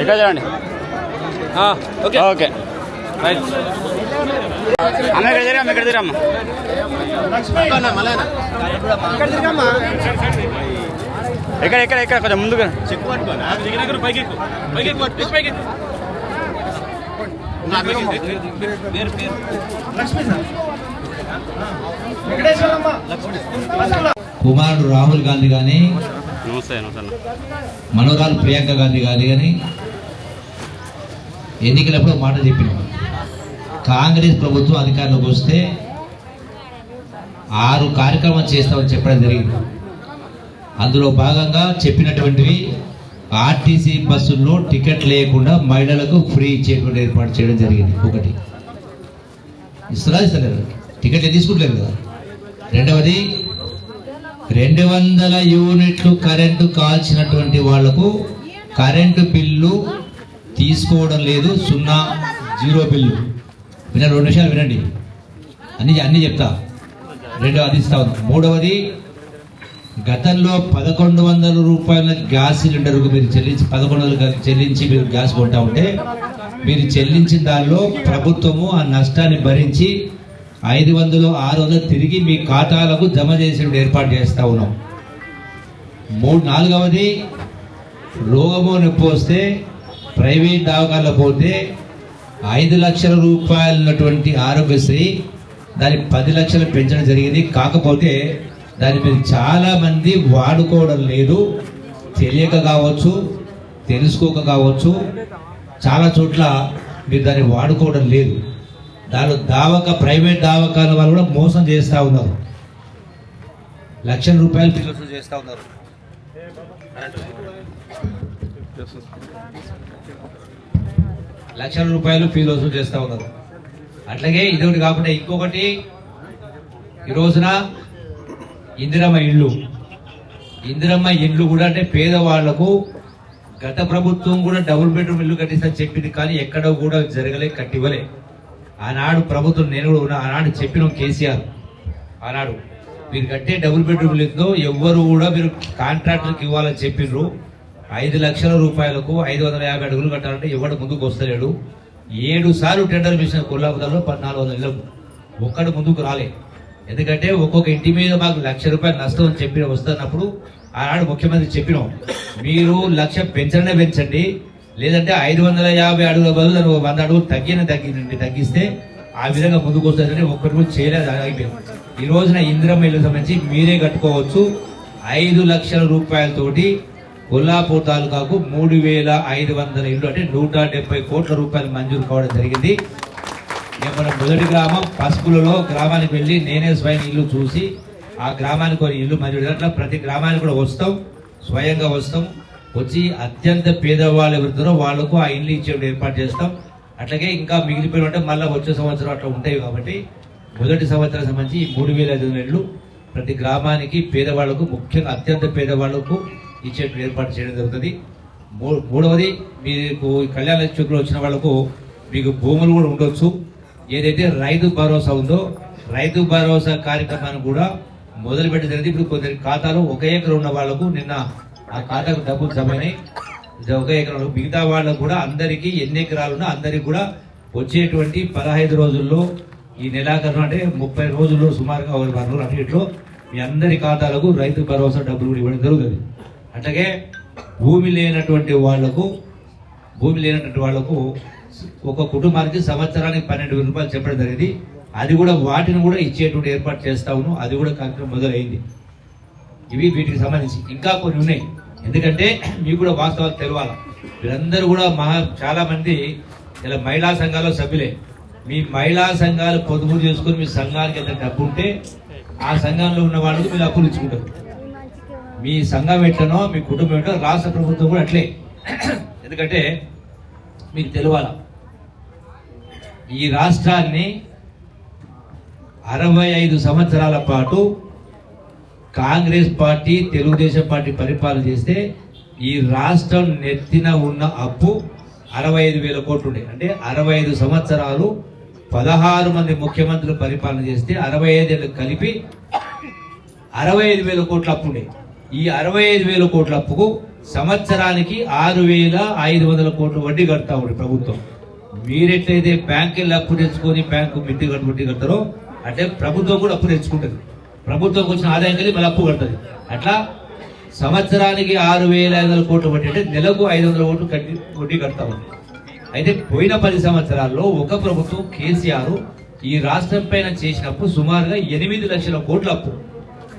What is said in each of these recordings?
ఇక్కడ చూడండి ఓకే. అమ్మ ఇక్కడ తిరగమ్మ ఇక్కడ తిరగమ్మ. ఎక్కడ ఎక్కడ ఎక్కడ? కొంచెం ముందుగా కుమారుడు రాహుల్ గాంధీ కానీ. మనోరాలు ప్రియాంక గాంధీ గాంధీ కానీ ఎన్నికలప్పుడు మాట చెప్పినాం. కాంగ్రెస్ ప్రభుత్వం అధికారంలోకి వస్తే ఆరు కార్యక్రమాలు చేస్తామని చెప్పడం జరిగింది. అందులో భాగంగా చెప్పినటువంటివి ఆర్టీసీ బస్సుల్లో టికెట్ లేకుండా మహిళలకు ఫ్రీ ఇచ్చేటువంటి ఏర్పాటు చేయడం జరిగింది. ఒకటి. ఇస్తున్నా ఇస్తలేరు టికెట్లు తీసుకుంటలేరు కదా. రెండవది రెండు వందల యూనిట్లు కరెంటు కాల్చినటువంటి వాళ్ళకు కరెంటు బిల్లు తీసుకోవడం లేదు సున్నా జీరో బిల్లు. వినండి రెండు నిమిషాలు వినండి. అన్ని అన్ని చెప్తా. రెండవ అది ఇస్తా మూడవది గతంలో పదకొండు వందల రూపాయల గ్యాస్ సిలిండర్కు మీరు చెల్లించి పదకొండు వందలు చెల్లించి మీరు గ్యాస్ కొంటా ఉంటే మీరు చెల్లించిన దానిలో ప్రభుత్వము ఆ నష్టాన్ని భరించి ఐదు వందలు ఆరు వందలు తిరిగి మీ ఖాతాలకు జమ చేసే ఏర్పాటు చేస్తా ఉన్నాం. మూడు నాలుగవది రోగము నొప్పి వస్తే ప్రైవేట్ దవాఖానలో పోతే ఐదు లక్షల రూపాయలు ఉన్నటువంటి ఆరోగ్యశ్రీ దాన్ని పది లక్షలు పెంచడం జరిగింది. కాకపోతే దాని మీద చాలామంది వాడుకోవడం లేదు. తెలియక కావచ్చు తెలుసుకోక కావచ్చు. చాలా చోట్ల మీరు దాన్ని వాడుకోవడం లేదు. దాని దావక ప్రైవేట్ దావకాల వాళ్ళు కూడా మోసం చేస్తూ ఉన్నారు. లక్షల రూపాయలు బిల్లు చేస్తూ ఉన్నారు. లక్షల రూపాయలు ఫీజు వసూలు చేస్తూ ఉన్నారు. అట్లాగే ఇదొకటి కాకుండా ఇంకొకటి ఈ రోజున ఇందిరమ్మ ఇల్లు ఇందిరమ్మ ఇల్లు కూడా అంటే పేదవాళ్ళకు గత ప్రభుత్వం కూడా డబుల్ బెడ్రూమ్ ఇల్లు కట్టిస్తా చెప్పింది కానీ ఎక్కడ కూడా జరగలే కట్టివ్వలే. ఆనాడు ప్రభుత్వం నేను కూడా ఉన్నా ఆనాడు చెప్పిన కేసీఆర్. ఆనాడు మీరు కట్టే డబుల్ బెడ్రూమ్ లిఫ్ట్లో ఎవ్వరు కూడా మీరు కాంట్రాక్టర్కి ఇవ్వాలని చెప్పిండ్రు ఐదు లక్షల రూపాయలకు ఐదు వందల యాభై అడుగులు కట్టాలంటే ఎవడు ముందుకు వస్తలేడు. ఏడు సార్లు టెండర్ మిషన్ కొల్లాపుదాలో పద్నాలుగు వందల ఇళ్ళకు ఒక్కడు ముందుకు రాలే. ఎందుకంటే ఒక్కొక్క ఇంటి మీద మాకు లక్ష రూపాయలు నష్టం అని చెప్పిన వస్తున్నప్పుడు ఆనాడు ముఖ్యమంత్రి చెప్పినాం. మీరు లక్ష పెంచడమే పెంచండి. లేదంటే ఐదు వందల యాభై అడుగుల బదులు వంద అడుగులు తగ్గిన తగ్గి తగ్గిస్తే ఆ విధంగా ముందుకు వస్తుందని ఒక్కటి కూడా చేయలేదు ఆగిపోయింది ఈ రోజున ఇందిరమ్మ ఇల్లు సంబంధించి మీరే కట్టుకోవచ్చు. ఐదు లక్షల రూపాయలతోటి కొల్లాపూర్ తాలూకాకు మూడు వేల ఐదు వందల ఇల్లు అంటే నూట డెబ్బై కోట్ల రూపాయలు మంజూరు కావడం జరిగింది. మన మొదటి గ్రామం పసుపులలో గ్రామానికి వెళ్ళి నేనే స్వయం ఇల్లు చూసి ఆ గ్రామానికి కొన్ని ఇల్లు మంజూరు అట్లా ప్రతి గ్రామానికి కూడా వస్తాం. స్వయంగా వస్తాం. వచ్చి అత్యంత పేదవాళ్ళు ఎవరుతారో వాళ్ళకు ఆ ఇల్లు ఇచ్చేవి ఏర్పాటు చేస్తాం. అట్లాగే ఇంకా మిగిలిపోయిన ఉంటే మళ్ళీ వచ్చే సంవత్సరం అట్లా ఉంటాయి కాబట్టి మొదటి సంవత్సరం సంబంధించి ఈ మూడు వేల ఐదు వందల ప్రతి గ్రామానికి పేదవాళ్ళకు ముఖ్యంగా అత్యంత పేదవాళ్ళకు ఇచ్చే ఏర్పాటు చేయడం జరుగుతుంది. మూ- మూడవది మీకు కళ్యాణ లక్ష్మిలో వచ్చిన వాళ్ళకు మీకు భూములు కూడా ఉండొచ్చు. ఏదైతే రైతు భరోసా ఉందో రైతు భరోసా కార్యక్రమాన్ని కూడా మొదలుపెట్టడం జరిగింది ఇప్పుడు కొందరి ఖాతాలో ఒక ఎకరం ఉన్న వాళ్ళకు నిన్న ఆ ఖాతాకు డబ్బులు జమైనాయి ఒక ఎకరాలు మిగతా వాళ్ళకు కూడా అందరికీ ఎన్ని ఎకరాలున్నా అందరికి కూడా వచ్చేటువంటి పదహైదు రోజుల్లో ఈ నెలాఖరు అంటే ముప్పై రోజుల్లో సుమారుగా ఒక వారం అటు ఇట్లో మీ అందరి ఖాతాలకు రైతు భరోసా డబ్బులు కూడా ఇవ్వడం జరుగుతుంది. అట్లాగే భూమి లేనటువంటి వాళ్ళకు భూమి లేనటువంటి వాళ్ళకు ఒక కుటుంబానికి సంవత్సరానికి పన్నెండు వేల రూపాయలు చెప్పడం జరిగింది. అది కూడా వాటిని కూడా ఇచ్చేటువంటి ఏర్పాటు చేస్తా ఉన్నాం. అది కూడా కార్యక్రమం మొదలైంది. ఇవి వీటికి సంబంధించి ఇంకా కొన్ని ఉన్నాయి. ఎందుకంటే మీకు కూడా వాస్తవాలు తెలవాలి? వీరందరూ కూడా మహా చాలా మంది ఇలా మహిళా సంఘాల సభ్యులే. మీ మహిళా సంఘాలు పొదుపు చేసుకుని మీ సంఘానికి ఎంత డబ్బు ఉంటే ఆ సంఘంలో ఉన్న వాళ్ళకు మీరు అప్పులు ఇచ్చుకుంటారు. మీ సంఘం ఎట్లనో మీ కుటుంబం ఎట్లనో రాష్ట్ర ప్రభుత్వం కూడా అట్లే. ఎందుకంటే మీకు తెలవాల? ఈ రాష్ట్రాన్ని అరవై ఐదు సంవత్సరాల పాటు కాంగ్రెస్ పార్టీ తెలుగుదేశం పార్టీ పరిపాలన చేస్తే ఈ రాష్ట్రం నెత్తిన ఉన్న అప్పు అరవై ఐదు వేల కోట్లు ఉండే. అంటే అరవై ఐదు సంవత్సరాలు పదహారు మంది ముఖ్యమంత్రులు పరిపాలన చేస్తే అరవై ఐదేళ్ళు కలిపి అరవై ఐదు వేల కోట్ల అప్పు ఉండే. ఈ అరవై ఐదు వేల కోట్ల అప్పుకు సంవత్సరానికి ఆరు వేల ఐదు వందల కోట్లు వడ్డీ కడతా ఉండే ప్రభుత్వం. మీరెట్లయితే బ్యాంకులు అప్పు తెచ్చుకొని బ్యాంకు మిట్టి కట్టు వడ్డీ కడతారో అంటే ప్రభుత్వం కూడా అప్పు తెచ్చుకుంటుంది. ప్రభుత్వం వచ్చిన ఆదాయం కలిగి మళ్ళీ అప్పు కడుతుంది. అట్లా సంవత్సరానికి ఆరు వేల ఐదు వందల కోట్లు వడ్డీ అంటే నెలకు ఐదు వందల కోట్లు కట్టి వడ్డీ కడతా ఉంది. అయితే పోయిన పది సంవత్సరాల్లో ఒక ప్రభుత్వం కేసీఆర్ ఈ రాష్ట్రం పైన చేసినప్పుడు సుమారుగా ఎనిమిది లక్షల కోట్ల అప్పు.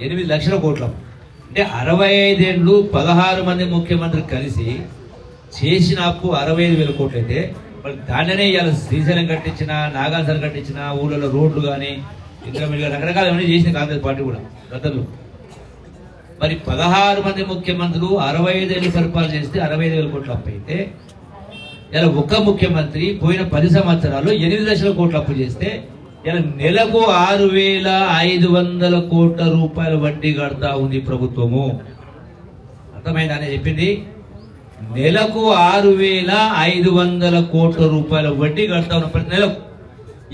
ఎనిమిది లక్షల కోట్ల అప్పు. అంటే అరవై ఐదేళ్ళు పదహారు మంది ముఖ్యమంత్రులు కలిసి చేసిన అప్పు అరవై ఐదు వేల కోట్లు అయితే మరి దానినే ఇవాళ శ్రీశైలం కట్టించిన నాగార్జున కట్టించిన ఊళ్ళలో రోడ్లు కానీ ఇంకా మీరు రకరకాల ఏమైనా చేసింది కాంగ్రెస్ పార్టీ కూడా గతంలో. మరి పదహారు మంది ముఖ్యమంత్రులు అరవై ఐదేళ్ళు పరిపాలన చేస్తే అరవై ఐదు వేల కోట్లు అప్పు అయితే ఇలా ఒక్క ముఖ్యమంత్రి పోయిన పది సంవత్సరాలు ఎనిమిది లక్షల కోట్లు అప్పు చేస్తే ఇలా నెలకు ఆరు వేల ఐదు వందల కోట్ల రూపాయల వడ్డీ కడతా ఉంది ప్రభుత్వము. అర్థమైందని చెప్పింది? నెలకు ఆరు వేల ఐదు వందల కోట్ల రూపాయల వడ్డీ కడతా ఉన్న ప్రతి నెలకు.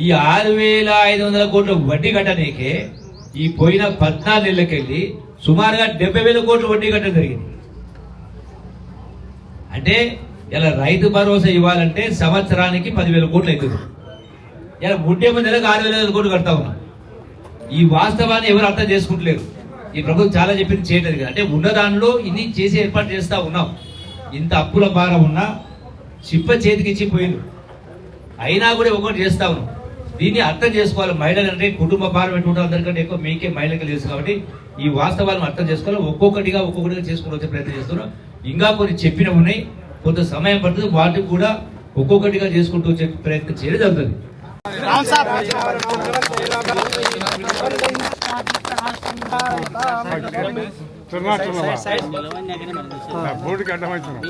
ఈ ఆరు వేల ఐదు వందల కోట్ల వడ్డీ కట్టనీకే ఈ పోయిన పద్నాలుగు నెలలకెళ్ళి సుమారుగా డెబ్బై వేల కోట్ల వడ్డీ కట్టడం జరిగింది. అంటే ఇలా రైతు భరోసా ఇవ్వాలంటే సంవత్సరానికి పదివేల కోట్లు అవుతుంది. ఇలా ముడ్డేమో నెలకు ఆరు వేల ఐదు కోట్లు కడతా ఉన్నాం. ఈ వాస్తవాన్ని ఎవరు అర్థం చేసుకుంటలేరు. ఈ ప్రభుత్వం చాలా చెప్పింది చేయలేదు కదా. అంటే ఉన్న దానిలో ఇన్ని చేసి ఏర్పాటు చేస్తా ఉన్నాం. ఇంత అప్పుల భారం ఉన్నా చిప్ప చేతికి ఇచ్చి పోయింది అయినా కూడా ఒకటి చేస్తా ఉన్నాం. దీన్ని అర్థం చేసుకోవాలి మహిళలు అంటే కుటుంబ భారం ఎటువంటి అందరికంటే ఎక్కువ మీకే మహిళలకు తెలుసు కాబట్టి ఈ వాస్తవాలను అర్థం చేసుకోవాలి ఒక్కొక్కటిగా ఒక్కొక్కటిగా చేసుకుని వచ్చే ప్రయత్నం చేస్తున్నాం ఇంకా కొన్ని చెప్పినవి ఉన్నాయి కొంత సమయం పడుతుంది వాటికి కూడా ఒక్కొక్కటిగా చేసుకుంటూ వచ్చే ప్రయత్నం చేయడం జరుగుతుంది బోర్డుకి అడ్డమవుతున్నాం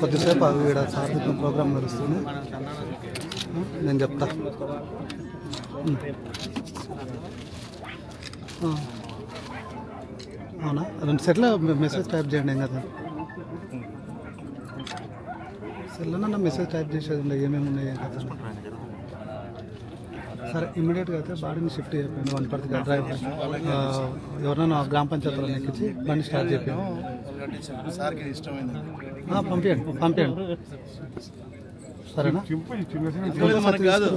కొద్దిసేపు అవి ఇక్కడ సాధిక ప్రోగ్రాం నడుస్తుంది. నేను చెప్తా. అవునా? రెండు సెట్ల మెసేజ్ టైప్ చేయండి ఏం కదా నా మెసేజ్ టైప్ చేసేది ఉండే ఏమేమి ఉన్నాయి ఏం కదా సరే ఇమీడియట్గా అయితే బాడీని షిఫ్ట్ చేయకపోయింది వన్ పర్తిగా డ్రైవర్ ఎవరైనా గ్రామ పంచాయతీలో ఎక్కించి బండి స్టార్ట్ చేయకపోయింది సార్కి ఇష్టమైంది. ఆ, పంపించండి పంపించండి సరేనా? చింపు ఈ చిన్న చిన్న మనకు కాదు.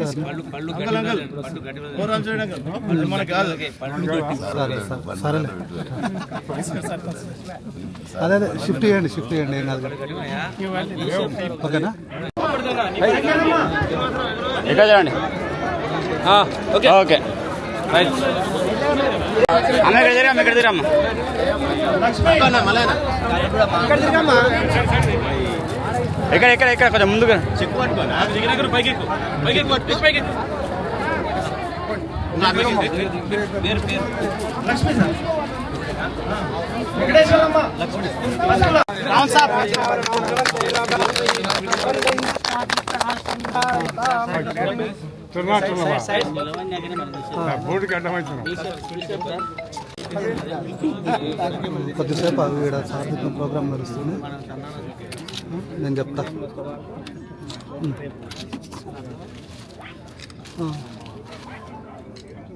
మనకు కాదు సరే అదే అదే షిఫ్ట్ చేయండి షిఫ్ట్ చేయండి ఏం కాదు. ఓకేనా? చూడండి. ఓకే. ఓకే. రైట్ అమ్మ ఇక్కడ తిరిగి అమ్మ ఇక్కడ తిరిగి అమ్మ ఎక్కడ ఎక్కడ ఎక్కడ కొంచెం ముందుగా బోర్డుకి అడ్డమవుతున్నాం కొద్దిసేపు అవి ఇక్కడ సాధిక ప్రోగ్రామ్ నడుస్తుంది. నేను చెప్తా.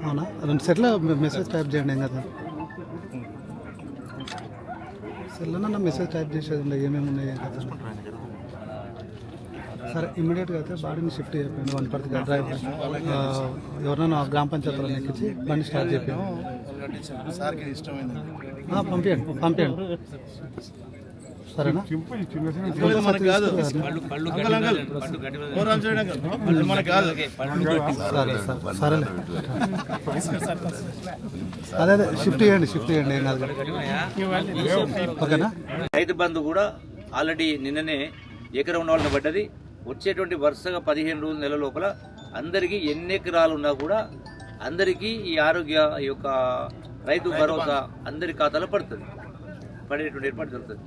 అవునా? రెండు సెట్ల మెసేజ్ టైప్ చేయండి ఏం కదా సెల్లన మెసేజ్ టైప్ చేసేది ఏమేమి ఉన్నాయి ఏం కదా సరే ఇమీడియట్గా అయితే బాడీని షిఫ్ట్ చేయకపోయింది వన్ పర్తి డ్రైవర్ ఆ, ఎవరినైనా గ్రామ పంచాయతీలో ఎక్కించి బండి స్టార్ట్ ఆ, పంపించండి పంపించండి సరేనా? చింపు ఈ చిన్న చిన్న మనకు కాదు. మనకు కాదు సరే సరే సరేలే. అదే అదే షిఫ్ట్ చేయండి షిఫ్ట్ చేయండి ఏం కాదు. ఓకేనా? రైతు బంధు కూడా ఆల్రెడీ నిన్ననే ఎకరం ఉన్న వాళ్ళని పడ్డది. వచ్చేటువంటి వరుసగా పదిహేను రోజుల నెల లోపల అందరికీ ఎన్ని ఎకరాలు ఉన్నా కూడా అందరికీ ఈ ఆరోగ్య ఈ యొక్క రైతు భరోసా అందరి ఖాతాలో పడుతుంది. పడేటువంటి ఏర్పాటు జరుగుతుంది.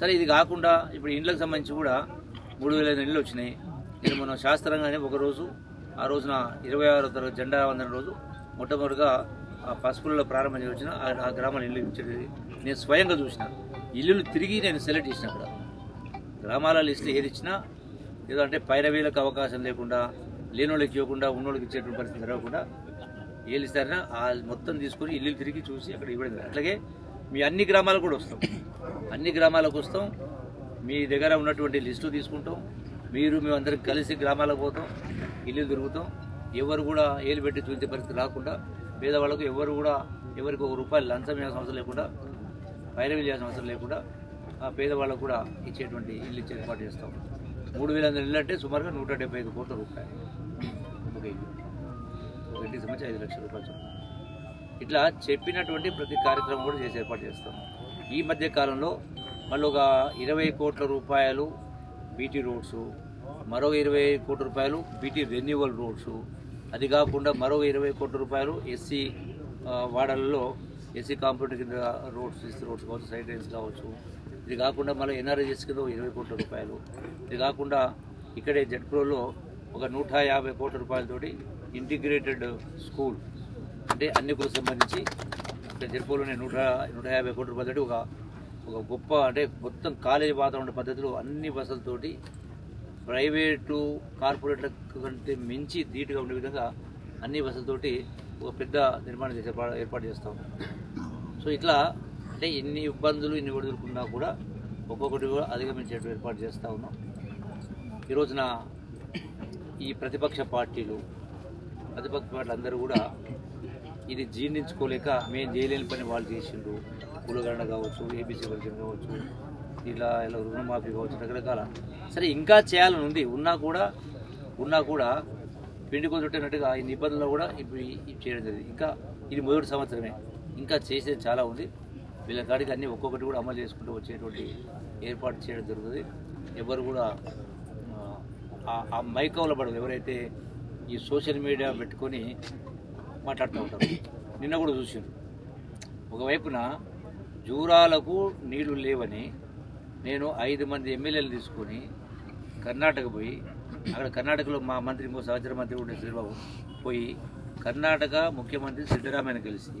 సరే ఇది కాకుండా ఇప్పుడు ఇండ్లకు సంబంధించి కూడా మూడు వేల ఐదు ఇండ్లు వచ్చినాయి. నేను మన శాస్త్రంగానే ఒక రోజు ఆ రోజున ఇరవై ఆరో తరగతి జెండా వందన రోజు మొట్టమొదటిగా ఆ పసుపులలో ప్రారంభం చేసిన ఆ గ్రామాల ఇల్లు ఇచ్చేది నేను స్వయంగా చూసిన. ఇల్లులు తిరిగి నేను సెలెక్ట్ చేసిన అక్కడ. గ్రామాల లిస్టు ఏది ఇచ్చినా ఏదో అంటే పైరవీలకు అవకాశం లేకుండా లేనోళ్ళకి ఇవ్వకుండా ఉన్నోళ్ళకి ఇచ్చేటువంటి పరిస్థితి జరగకుండా ఏళ్ళు ఇస్తారన్నా ఆ మొత్తం తీసుకొని ఇల్లు తిరిగి చూసి అక్కడ ఇవ్వడం అట్లాగే మీ అన్ని గ్రామాలకు కూడా వస్తాం. అన్ని గ్రామాలకు వస్తాం. మీ దగ్గర ఉన్నటువంటి లిస్టు తీసుకుంటాం. మీరు మేము అందరం కలిసి గ్రామాలకు పోతాం. ఇల్లు తిరుగుతాం. ఎవరు కూడా ఏలు పెట్టి చూసే పరిస్థితి రాకుండా పేదవాళ్ళకు ఎవరు కూడా ఎవరికి ఒక రూపాయలు లంచం చేయాల్సిన అవసరం లేకుండా పైరవీ చేయాల్సిన అవసరం లేకుండా ఆ పేదవాళ్ళకు కూడా ఇచ్చేటువంటి ఇల్లు ఇచ్చే ఏర్పాటు చేస్తాం. మూడు వేల వందల ఇల్లు అంటే సుమారుగా నూట డెబ్బై ఐదు కోట్ల రూపాయలు. ఒక ఇల్లు ఒక సంబంధించి ఐదు లక్షల రూపాయలు ఇట్లా చెప్పినటువంటి ప్రతి కార్యక్రమం కూడా చేసి ఏర్పాటు చేస్తాం. ఈ మధ్య కాలంలో మళ్ళీ ఒక ఇరవై కోట్ల రూపాయలు బీటీ రోడ్స్ మరో ఇరవై కోట్ల రూపాయలు బీటీ రెన్యువల్ రోడ్స్. అది కాకుండా మరో ఇరవై కోట్ల రూపాయలు ఎస్సీ వాడలలో ఎస్సీ కాంపౌండ్ కింద రోడ్స్ రోడ్స్ కావచ్చు సైడ్ రైన్స్ కావచ్చు ఇది కాకుండా మళ్ళీ ఎన్ఆర్ఎస్ కింద ఇరవై కోట్ల రూపాయలు. ఇది కాకుండా ఇక్కడే జడ్ప్రోలో ఒక నూట యాభై కోట్ల రూపాయలతోటి ఇంటిగ్రేటెడ్ స్కూల్. అంటే అన్ని కూడా సంబంధించి ఇక్కడ నూట నూట యాభై కోట్ల రూపాయలతోటి ఒక ఒక గొప్ప అంటే మొత్తం కాలేజీ వాతావరణ పద్ధతిలో అన్ని బస్సులతోటి ప్రైవేటు కార్పొరేట్ల కంటే మించి ధీటుగా ఉండే విధంగా అన్ని బస్సులతోటి ఒక పెద్ద నిర్మాణం చేసే ఏర్పాటు చేస్తాం సో ఇట్లా అంటే ఎన్ని ఇబ్బందులు ఇన్ని ఒడిదులుకున్నా కూడా ఒక్కొక్కటి కూడా అధిగమించేట్టు ఏర్పాటు చేస్తూ ఉన్నాం. ఈ రోజున ఈ ప్రతిపక్ష పార్టీలు ప్రతిపక్ష పార్టీలు అందరూ కూడా ఇది జీర్ణించుకోలేక మేము చేయలేని పని వాళ్ళు చేసిండ్రు. కులగరణ కావచ్చు ఏబీసీ వర్గం కావచ్చు ఇలా ఇలా రుణమాఫీ కావచ్చు రకరకాల. సరే ఇంకా చేయాలని ఉంది. ఉన్నా కూడా ఉన్నా కూడా పిండి కుదురుతున్నట్టుగా ఈ నిబంధనలు కూడా ఇప్పుడు చేయడం జరిగింది. ఇంకా ఇది మొదటి సంవత్సరమే. ఇంకా చేసేది చాలా ఉంది. వీళ్ళ కాడికి అన్నీ ఒక్కొక్కటి కూడా అమలు చేసుకుంటూ వచ్చేటువంటి ఏర్పాటు చేయడం జరుగుతుంది. ఎవరు కూడా ఆ, ఆ మైకంలో పడదు ఎవరైతే ఈ సోషల్ మీడియా పెట్టుకొని మాట్లాడుతూ ఉంటారు నిన్న కూడా చూసాను ఒకవైపున జూరాలకు నీళ్ళు లేవని నేను ఐదు మంది ఎమ్మెల్యేలు తీసుకొని కర్ణాటక పోయి అక్కడ కర్ణాటకలో మా మంత్రి ఇంకో సహచర మంత్రి ఉండే శ్రీబాబు పోయి కర్ణాటక ముఖ్యమంత్రి సిద్ధరామయ్యను కలిసి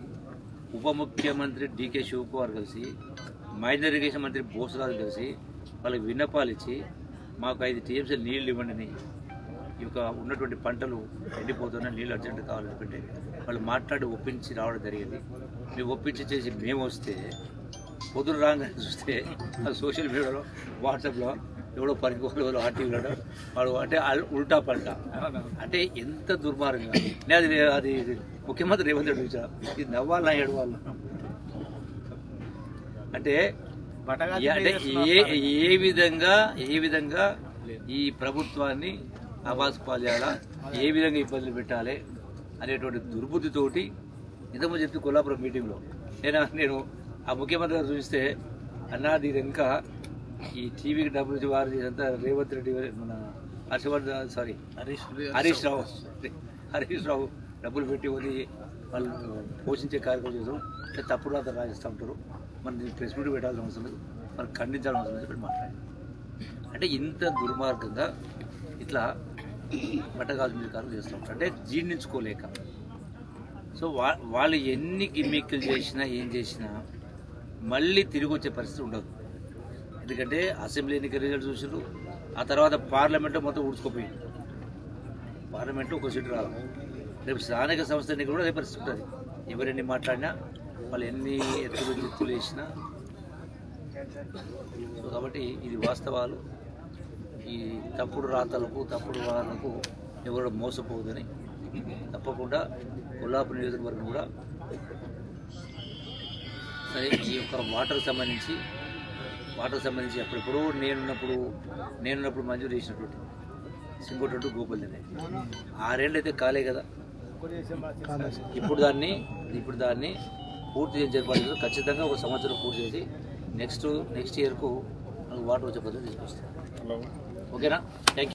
ఉప ముఖ్యమంత్రి డికే శివకుమార్ కలిసి మైనర్ ఇరిగేషన్ మంత్రి బోసరాజు కలిసి వాళ్ళకి విన్నపాలు ఇచ్చి మాకు ఐదు టీఎంసీ నీళ్ళు ఇవ్వండి ఈ యొక్క ఉన్నటువంటి పంటలు ఎండిపోతున్నాయి నీళ్ళు అర్జెంట్ కావాలనుకుంటే వాళ్ళు మాట్లాడి ఒప్పించి రావడం జరిగింది. మేము ఒప్పించి చేసి మేము వస్తే పొద్దున రాగానే చూస్తే ఆ సోషల్ మీడియాలో వాట్సాప్లో ఎవడో పనికి ఆర్టీవీలో వాడు అంటే ఉల్టా పంట అంటే ఎంత దుర్మార్గంగా నేను అది అది ముఖ్యమంత్రి రేవంత్ రెడ్డి చూసా. ఇది నవ్వాలన్నా ఏడవాలన్నా అంటే ఏ- అంటే ఏ ఏ విధంగా ఏ విధంగా ఈ ప్రభుత్వాన్ని ఆవాస్ పాలేయాలా ఏ విధంగా ఇబ్బందులు పెట్టాలి అనేటువంటి దుర్బుద్ధితోటి ఇంతకుముందు చెప్తే కొల్లాపురం మీటింగ్లో. నేను నేను ఆ ముఖ్యమంత్రి గారు చూస్తే అన్నా దీని ఇంకా ఈ టీవీకి డబ్బులు ఇచ్చి వారు చేసేంత రేవంత్ రెడ్డి మన హర్షవర్ధన్ సారీ హరీష్ హరీష్ రావు హరీష్ రావు డబ్బులు పెట్టి కొని వాళ్ళు పోషించే కార్యక్రమం చేసాం అంటే తప్పుడు రాత రాజిస్తూ ఉంటారు. మనం ప్రెస్ మీట్ పెట్టాల్సిన అవసరం లేదు. మనం ఖండించాల్సిన అవసరం లేదు. చెప్పి మాట్లాడాలి. అంటే ఇంత దుర్మార్గంగా ఇట్లా బట్టగాజు మీద కార్యక్రమం చేస్తూ ఉంటారు. అంటే జీర్ణించుకోలేక. సో వా వాళ్ళు ఎన్ని గిమ్మిక్కులు చేసినా ఏం చేసినా మళ్ళీ తిరిగి వచ్చే పరిస్థితి ఉండదు. ఎందుకంటే అసెంబ్లీ ఎన్నికల రిజల్ట్ చూసారు ఆ తర్వాత పార్లమెంట్లో మొత్తం ఉడుచుకోపోయింది పార్లమెంట్లో ఒక సీటు రాదు రేపు స్థానిక సంస్థ ఎన్నికలు కూడా అదే పరిస్థితి ఉంటుంది. ఎవరెన్ని మాట్లాడినా వాళ్ళు ఎన్ని ఎత్తులు ఎత్తులు వేసినా. సో కాబట్టి ఇది వాస్తవాలు. ఈ తప్పుడు రాతలకు తప్పుడు వాళ్ళకు ఎవరు మోసపోదని తప్పకుండా కొల్లాపూర్ నియోజకవర్గం కూడా సరే ఈ యొక్క వాటర్ సంబంధించి వాటర్ సంబంధించి అప్పుడెప్పుడో నేనున్నప్పుడు నేనున్నప్పుడు మంజూరు చేసినటువంటి సింగోటట్టు గోపల్లినే ఆరేళ్ళు అయితే కాలే కదా. ఇప్పుడు దాన్ని ఇప్పుడు దాన్ని పూర్తి చేసి ఏర్పాటు ఖచ్చితంగా ఒక సంవత్సరం పూర్తి చేసి నెక్స్ట్ నెక్స్ట్ ఇయర్కు వాటర్ వచ్చే పద్ధతి తీసుకొస్తాం ఓకేనా? Thank you